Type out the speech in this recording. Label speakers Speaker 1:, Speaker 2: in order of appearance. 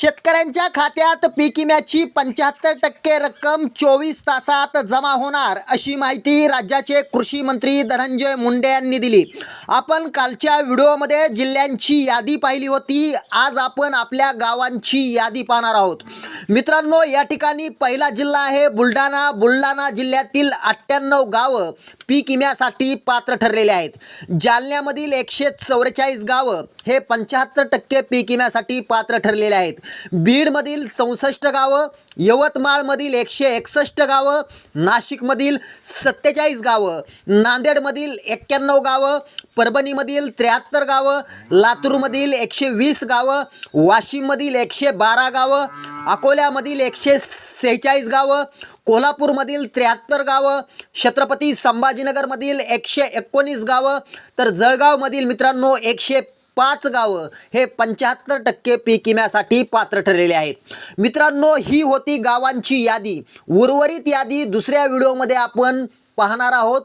Speaker 1: शेतकऱ्यांच्या खात्यात पीक विम्याची पंच्याहत्तर टक्के रक्कम चोवीस तासात जमा होणार अशी माहिती राज्याचे कृषी मंत्री धनंजय मुंडे यांनी दिली. आपण कालच्या व्हिडिओमध्ये जिल्ह्यांची यादी पाहिली होती. आज आपण आपल्या गावांची यादी पाहणार आहोत. मित्रांनो या ठिकाणी पहिला जिल्हा आहे बुलढाणा. बुलढाणा जिल्ह्यातील अठ्ठ्याण्णव गावं पीक विम्यासाठी पात्र ठरलेले आहेत. जालन्यामधील एकशे चौवेचाळीस गावं हे पंच्याहत्तर टक्के पीक विम्यासाठी पात्र ठरलेले आहेत. बीडमधील चौसष्ट गावं यवतमाळमधील एकशे एकसष्ट गावं नाशिकमधील सत्तेचाळीस गावं नांदेडमधील एक्क्याण्णव गावं परभणीमधील त्र्याहत्तर गावं लातूरमधील एकशे वीस गावं वाशिममधील एकशे बारा गावं अकोल्यामधील एकशे सेहेचाळीस गावं कोल्हापूरमधील त्र्याहत्तर गावं छत्रपती संभाजीनगरमधील एकशे एकोणीस गावं तर जळगावमधील मित्रांनो एकशे पाच गावं हे पंच्याहत्तर टक्के पीक विम्यासाठी पात्र ठरलेले आहेत. मित्रांनो ही होती गावांची यादी. उर्वरित यादी दुसऱ्या व्हिडिओमध्ये आपण पाहणार आहोत.